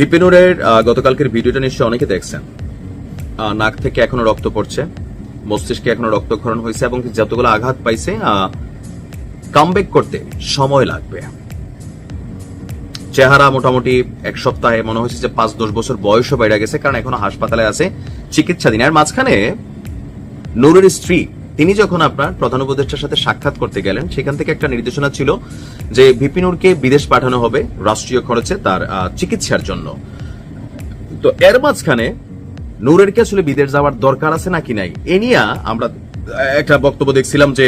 বিপিনুরের গতকালকের ভিডিওটা নিশ্চয়ই অনেকে দেখছেন। নাক থেকে এখনও রক্ত পড়ছে, মস্তিষ্কে এখনও রক্তক্ষরণ হয়েছে এবং যতগুলো আঘাত পাইছে কামব্যাক করতে সময় লাগবে। চেহারা মোটামুটি এক সপ্তাহে মনে হয়েছে যে পাঁচ দশ বছর বয়সও বেড়ে গেছে, কারণ এখনও হাসপাতালে আছে, চিকিৎসাধীন। আর মাঝখানে নূরের স্ত্রী তিনি যখন আপনার প্রধান উপদেষ্টার সাথে সাক্ষাৎ করতে গেলেন, সেখান থেকে একটা নির্দেশনা ছিল যে বিপিনুরকে বিদেশ পাঠানো হবে রাষ্ট্রীয় খরচে তার চিকিৎসার জন্য। তো এর মাঝখানে নূরের কি আসলে বিদেশ যাওয়ার দরকার আছে নাকি নাই, এ নিয়ে আমরা একটা বক্তব্য দেখছিলাম যে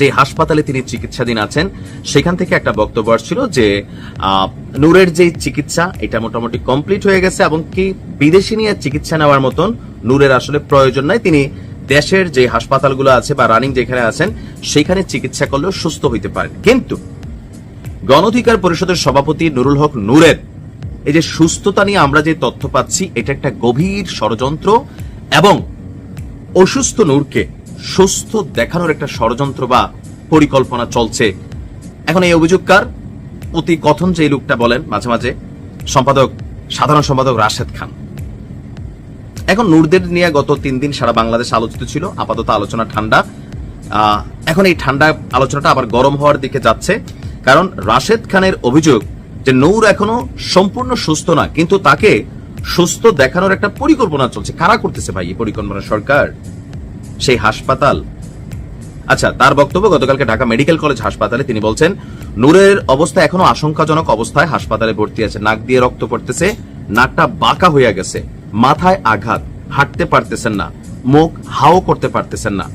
যে হাসপাতালে তিনি চিকিৎসাধীন আছেন, সেখান থেকে একটা বক্তব্য আসছিল যে নূরের যে চিকিৎসা, এটা মোটামুটি কমপ্লিট হয়ে গেছে এবং কি বিদেশি নিয়ে চিকিৎসা নেওয়ার মতন নূরের আসলে প্রয়োজন নাই। তিনি দেশের যে হাসপাতালগুলো আছে বা রানিং যেখানে আছেন, সেখানে চিকিৎসা করলেও সুস্থ হইতে পারেন। কিন্তু গণঅধিকার পরিষদের সভাপতি নুরুল হক নূরের এই যে সুস্থতা নিয়ে আমরা যে তথ্য পাচ্ছি, এটা একটা গভীর ষড়যন্ত্র এবং অসুস্থ নূরকে সুস্থ দেখানোর একটা ষড়যন্ত্র বা পরিকল্পনা চলছে। এখন এই অভিযোগকার অতি কথন যে লোকটা বলেন, মাঝে মাঝে সম্পাদক, সাধারণ সম্পাদক রাশেদ খান। এখন নূরদের নিয়ে গত তিন দিন সারা বাংলাদেশ আলোচিত ছিল। আপাতত আলোচনা ঠান্ডা। এখন এই ঠান্ডা আলোচনাটা আবার গরম হওয়ার দিকে যাচ্ছে। কারণ রাশেদ খানের অভিযোগ যে নূর এখনও সম্পূর্ণ সুস্থ না, কিন্তু তাকে সুস্থ দেখানোর একটা পরিকল্পনা চলছে। কারা করতেছে ভাই এই পরিকল্পনা সরকার? সেই হাসপাতাল। আচ্ছা তার বক্তব্য, গতকালকে ঢাকা মেডিকেল কলেজ হাসপাতালে তিনি বলছেন, নূরের অবস্থা এখনও আশঙ্কাজনক অবস্থায় হাসপাতালে ভর্তি আছে। নাক দিয়ে রক্ত পড়তেছে, নাকটা বাঁকা হয়ে গেছে। মাথায় আঘাত, হাঁটতে পারতেছেন না, মুখ হাও করতে পারতেছেন না।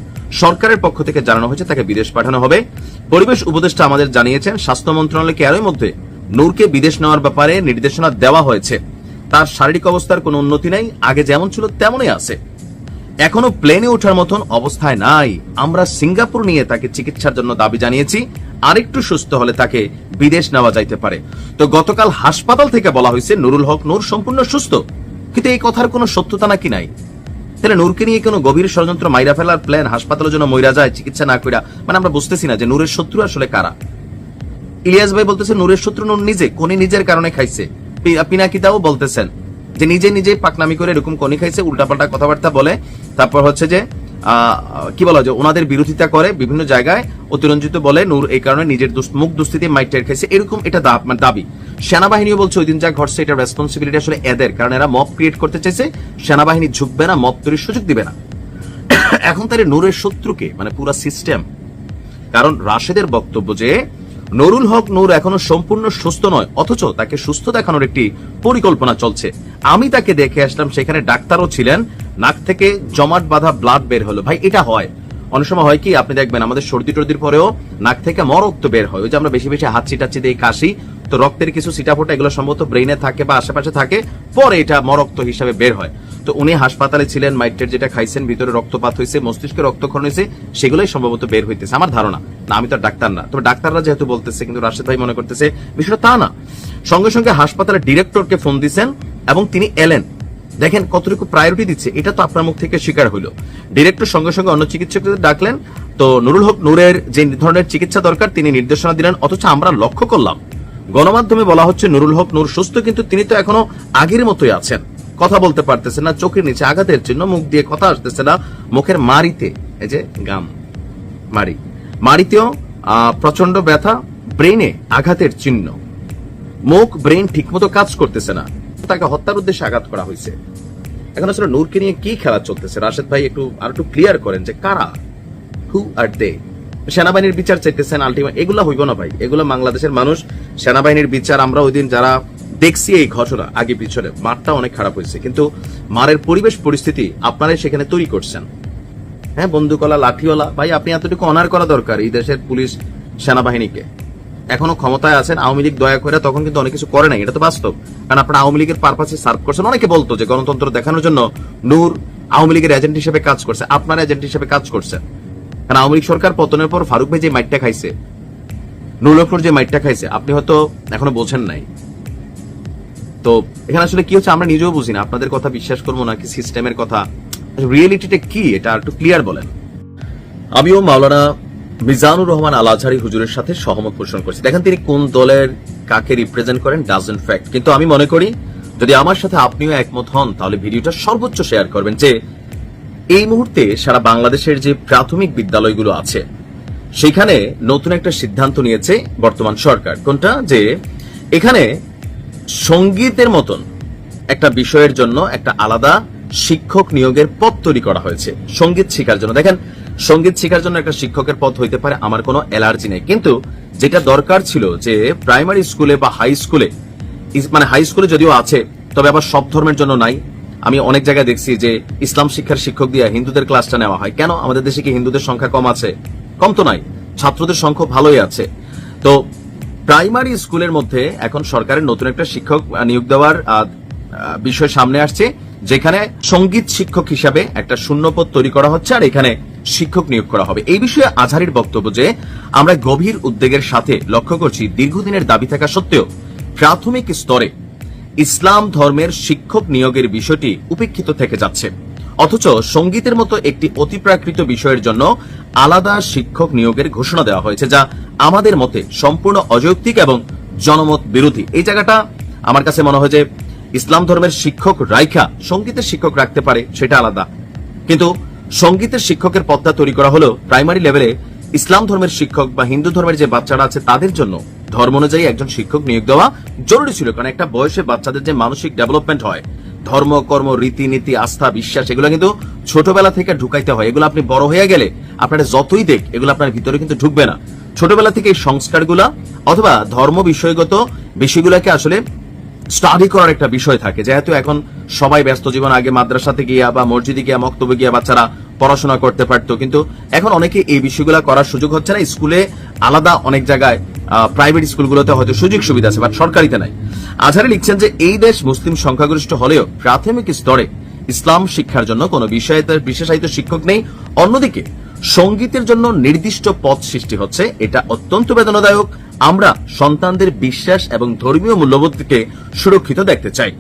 সরকারের পক্ষ থেকে জানানো হয়েছে, তাকে বিদেশ পাঠানো হবে। পরিবেশ উপদেষ্টা আমাদের জানিয়েছেন, স্বাস্থ্য মন্ত্রণালয়কে এরই মধ্যে নূরকে বিদেশ নেওয়ার ব্যাপারে নির্দেশনা দেওয়া হয়েছে? তার শারীরিক অবস্থার কোনো উন্নতি নাই, আগে যেমন ছিল তেমনই আছে। এখনও প্লেনে ওঠার মতন অবস্থায় নাই। আমরা সিঙ্গাপুর নিয়ে তাকে চিকিৎসার জন্য দাবি জানিয়েছি, আরেকটু সুস্থ হলে তাকে বিদেশ নেওয়া যাইতে পারে। তো গতকাল হাসপাতাল থেকে বলা হয়েছে, নুরুল হক নূর সম্পূর্ণ সুস্থ। কিন্তু এই কথার কোনো সত্যতা নাকি নাই? তাহলে নূরকে নিয়ে কোনো গভীর ষড়যন্ত্র মাইরা ফেলার প্ল্যান হাসপাতালের জন্য মইরা যায়, চিকিৎসা না কইরা? মানে আমরা বুঝতেছি না যে নূরের শত্রু আসলে কারা। ইলিয়াস ভাই বলতেছে, নূরের শত্রু নূর নিজে, কোনি নিজের কারণে খাইছে। পিনাকিতাও বলতেছেন যে নিজে নিজে পাকনামি করে এরকম কোনি খাইছে, উল্টাপাল্টা কথাবার্তা বলে। তারপর হচ্ছে যে কি বলা যায়, ওনাদের বিরোধিতা করে বিভিন্ন জায়গায় অতিরঞ্জিত বলে নূর এই কারণে নিজের মুখ দুস্থিতি মাইটের খাইছে। এরকম এটা মানে দাবি। সেনাবাহিনীও বলছে ওই দিন যা ঘটছে এটা রেসপন্সিবিলিটি আসলে এদের, কারণ এরা মব ক্রিয়েট করতে চাইছে, সেনাবাহিনী ঝুঁকবে না মব তৈরির সুযোগ দিবে না। এখন তাহলে নূরের শত্রুকে মানে পুরা সিস্টেম কারণ রাশেদের বক্তব্য যে, নুরুল হক নূর এখনও সম্পূর্ণ সুস্থ নয়, অথচ তাকে সুস্থ দেখানোর একটি পরিকল্পনা চলছে। আমি তাকে দেখে আসলাম, সেখানে ডাক্তারও ছিলেন, নাক থেকে জমাট বাঁধা ব্লাড বের হলো। ভাই, এটা হয়। অনেক সময় হয় কি, আপনি দেখবেন আমাদের সর্দি টর্দির পরেও নাক থেকে মরক্ত বের হয়। ওই যে আমরা বেশি বেশি হাত চিটাচ্ছি দিয়ে কাশি তো রক্তের কিছু সিটাফোটা এগুলো সম্ভবত ব্রেইনে থাকে বা আশেপাশে থাকে, পরে এটা মরক্ত হিসাবে বের হয়। তো উনি হাসপাতালে ছিলেন, মাইটের যেটা খাইছেন, ভিতরে রক্তপাত হয়েছে মস্তিষ্কে রক্তক্ষরণ হয়েছে সেগুলোই সম্ভবত বের হইতেছে। আমার ধারণা। না, আমি তো ডাক্তার না। তবে ডাক্তাররা যেহেতু বলতেছে, কিন্তু রাশেদ ভাই মনে করতেছে, বিষয়টা তা না। সঙ্গে সঙ্গে হাসপাতালের ডিরেক্টরকে ফোন দিছেন এবং তিনি এলেন। দেখেন কতটুকু প্রায়োরিটি দিচ্ছে, এটা তো আপনার মুখ থেকে স্বীকার হইল। ডিরেক্টর সঙ্গে সঙ্গে অন্য চিকিৎসকদের ডাকলেন। তো নুরুল হক নূরের যে ধরনের চিকিৎসা দরকার, তিনি নির্দেশনা দিলেন, অথচ আমরা লক্ষ্য করলাম গণমাধ্যমে বলা হচ্ছে, নুরুল হক নূর সুস্থ, কিন্তু তিনি তো এখনও আগের মতোই আছেন। কথা বলতে পারতেছেন না, চোখের নিচে আঘাতের চিহ্ন, মুখ দিয়ে কথা আসতেছে না, মুখের মারিতে এই যে গাম মারি মারিতেও প্রচণ্ড ব্যথা ব্রেনে আঘাতের চিহ্ন। মুখ ব্রেন ঠিকমতো কাজ করতেছে না, তাকে হত্যার উদ্দেশ্যে আঘাত করা হয়েছে। এখন আসলে নূরকে নিয়ে কি খেলা চলতেছে? রাশেদ ভাই, একটু আর একটু ক্লিয়ার করেন যে কারা হু আর দে সেনাবাহিনীর বিচার চাইতেছেন আলটিমেট এগুলা হইব না ভাই। এগুলো বাংলাদেশের মানুষ, সেনাবাহিনীর বিচার আমরা ওই দিন যারা দেখছি এই ঘটনা, আগে পিছনে মারটা অনেক খারাপ হয়েছে। কিন্তু মারের পরিবেশ পরিস্থিতি আপনারাই সেখানে তৈরি করছেন। হ্যাঁ বন্দুকলা লাঠিওয়ালা, ভাই, আপনি এতটুকু অনার করা দরকার এই দেশের পুলিশ সেনাবাহিনীকে। এখনও ক্ষমতায় আছেন, আওয়ামী লীগ দয়া করে তখন কিন্তু অনেক কিছু করে নাই, এটা তো বাস্তব। কারণ আপনারা আওয়ামী লীগের পারপাসে সার্ভ করছেন। অনেকে বলতো যে গণতন্ত্র দেখানোর জন্য নূর আওয়ামী লীগের এজেন্ট হিসেবে কাজ করছে, আপনার এজেন্ট হিসেবে কাজ করছেন। কারণ আওয়ামী লীগ সরকার পতনের পর ফারুক ভাই যে মাইটটা খাইছে নুর লক্ষর যে মাইটটা খাইছে, আপনি হয়তো এখনও বোঝেন নাই। তো এখানে আসলে কি হচ্ছে আমরা নিজেও বুঝি না আপনাদের কথা বিশ্বাস করব নাকি সিস্টেমের কথা। রিয়েলিটিটা কি, এটা একটু ক্লিয়ার বলেন। আমিও মাওলানা মিজানুর রহমান আল হুজুরের সাথে সহমত পোষণ করছি। দেখেন তিনি কোন দলের কাকে রিপ্রেজেন্ট করেন ডাজেন্ট ফ্যাক্ট কিন্তু আমি মনে করি, যদি আমার সাথে আপনিও একমত হন, তাহলে ভিডিওটা সর্বোচ্চ শেয়ার করবেন যে এই মুহূর্তে সারা বাংলাদেশের যে প্রাথমিক বিদ্যালয়গুলো আছে, সেখানে নতুন একটা সিদ্ধান্ত নিয়েছে বর্তমান সরকার। কোনটা? যে এখানে সঙ্গীতের মতন একটা বিষয়ের জন্য একটা আলাদা শিক্ষক নিয়োগের পদ তৈরি করা হয়েছে। সংগীত শেখার জন্য। দেখেন, সংগীত শেখার জন্য একটা শিক্ষকের পদ হইতে পারে আমার কোনো অ্যালার্জি নেই। কিন্তু যেটা দরকার ছিল যে প্রাইমারি স্কুলে বা হাই স্কুলে মানে হাই স্কুলে যদিও আছে, তবে আবার সব ধর্মের জন্য নাই। আমি অনেক জায়গায় দেখছি যে ইসলাম শিক্ষার শিক্ষক দিয়ে হিন্দুদের ক্লাসটা নেওয়া হয়। কেন? আমাদের দেশে কি হিন্দুদের সংখ্যা কম আছে? কম তো নাই। ছাত্রদের সংখ্যা ভালোই আছে। তো প্রাইমারি স্কুলের মধ্যে এখন সরকারের নতুন একটা শিক্ষক নিয়োগ দেওয়ার বিষয় সামনে আসছে, যেখানে সংগীত শিক্ষক হিসাবে একটা শূন্যপদ তৈরি করা হচ্ছে আর এখানে শিক্ষক নিয়োগ করা হবে। এই বিষয়ে আজহারির বক্তব্য যে, আমরা গভীর উদ্বেগের সাথে লক্ষ্য করছি, দীর্ঘদিনের দাবি থাকা সত্ত্বেও প্রাথমিক স্তরে ইসলাম ধর্মের শিক্ষক নিয়োগের বিষয়টি উপেক্ষিত থেকে যাচ্ছে। অথচ সঙ্গীতের মতো একটি অতিপ্রাকৃত বিষয়ের জন্য আলাদা শিক্ষক নিয়োগের ঘোষণা দেওয়া হয়েছে, যা আমাদের মতে সম্পূর্ণ অযৌক্তিক এবং জনমত বিরোধী। এই জায়গাটা আমার কাছে মনে হয় যে ইসলাম ধর্মের শিক্ষক রাইখা সঙ্গীতের শিক্ষক রাখতে পারে, সেটা আলাদা। কিন্তু সঙ্গীতের শিক্ষকের পদটা তৈরি করা হলো প্রাইমারি লেভেলে ইসলাম ধর্মের শিক্ষক বা হিন্দু ধর্মের যে বাচ্চারা আছে, তাদের জন্য ধর্ম অনুযায়ী একজন শিক্ষক নিয়োগ দেওয়া জরুরি ছিল, কারণ একটা বয়সে বাচ্চাদের যে মানসিক ডেভেলপমেন্ট হয়, ধর্ম, কর্ম, রীতিনীতি, আস্থা, বিশ্বাস, এগুলো কিন্তু ছোটবেলা থেকে ঢুকাইতে হয়। এগুলো আপনি বড় হয়ে গেলে আপনারা যতই দেখ, এগুলো আপনার ভিতরে কিন্তু ঢুকবে না। ছোটবেলা থেকে এই সংস্কারগুলা অথবা ধর্ম বিষয়গত বিষয়গুলোকে আসলে স্টাডি করার একটা বিষয় থাকে। যেহেতু এখন সবাই ব্যস্ত জীবন আগে মাদ্রাসাতে গিয়া বা মসজিদে গিয়া, মক্তবে গিয়া বাচ্চারা পড়াশোনা করতে পারতো। কিন্তু এখন অনেকে এই বিষয়গুলো করার সুযোগ হচ্ছে না। স্কুলে আলাদা অনেক জায়গায় প্রাইভেট স্কুলগুলোতে হয়তো সুযোগ সুবিধা আছে বাট সরকারিতে নাই। আজহারে লিখছেন যে, এই দেশ মুসলিম সংখ্যাগরিষ্ঠ হলেও প্রাথমিক স্তরে ইসলাম শিক্ষার জন্য কোনো বিষয়ে বিশেষায়িত শিক্ষক নেই। অন্যদিকে সঙ্গীতের জন্য নির্দিষ্ট পথ সৃষ্টি হচ্ছে। এটা অত্যন্ত বেদনাদায়ক। আমরা সন্তানদের বিশ্বাস এবং ধর্মীয় মূল্যবোধকে সুরক্ষিত দেখতে চাই।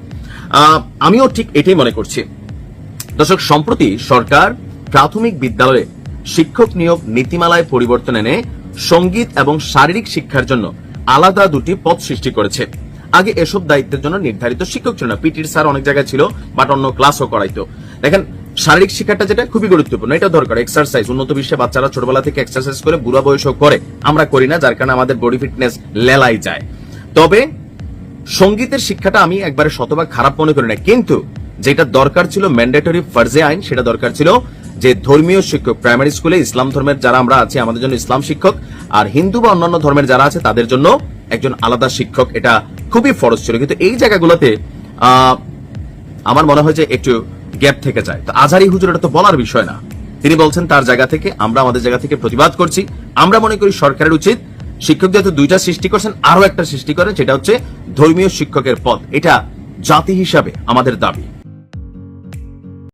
আমিও ঠিক এটাই মনে করছি। দর্শক, সম্প্রতি সরকার প্রাথমিক বিদ্যালয়ে শিক্ষক নিয়োগ নীতিমালায় পরিবর্তন এনে সংগীত এবং শারীরিক শিক্ষার জন্য আলাদা দুটি পদ সৃষ্টি করেছে। আগে এসব দায়িত্বের জন্য নির্ধারিত শিক্ষক ছিল না। পিটির স্যার অনেক জায়গায় ছিল, বাট অন্য ক্লাসও করাইতো। দেখেন শারীরিক শিক্ষাটা যেটা খুবই গুরুত্বপূর্ণ এটা দরকার। এক্সারসাইজ উন্নত বিশ্বে বাচ্চারা ছোটবেলা থেকে এক্সারসাইজ করে বুড়া বয়সও করে, আমরা করি না, যার কারণে আমাদের বডি ফিটনেস লেলাই যায়। তবে সঙ্গীতের শিক্ষাটা আমি একবারে শতভাগ খারাপ মনে করি না। কিন্তু যেটা দরকার ছিল ম্যান্ডেটরি ফার্জে আইন, সেটা দরকার ছিল যে ধর্মীয় শিক্ষক প্রাইমারি স্কুলে ইসলাম ধর্মের যারা আমরা আছি, আমাদের জন্য ইসলাম শিক্ষক, আর হিন্দু বা অন্যান্য ধর্মের যারা আছে, তাদের জন্য একজন আলাদা শিক্ষক, এটা খুবই ফরজ ছিল। কিন্তু এই জায়গাগুলোতে আমার মনে হয় যে একটু গ্যাপ থেকে যায়। তো আজহারি হুজুর, এটা তো বলার বিষয় না। তিনি বলছেন, তার জায়গা থেকে আমরা আমাদের জায়গা থেকে প্রতিবাদ করছি। আমরা মনে করি সরকারের উচিত শিক্ষক যেহেতু দুইটা সৃষ্টি করছেন আরও একটা সৃষ্টি করে সেটা হচ্ছে ধর্মীয় শিক্ষকের পদ। এটা জাতি হিসাবে আমাদের দাবি।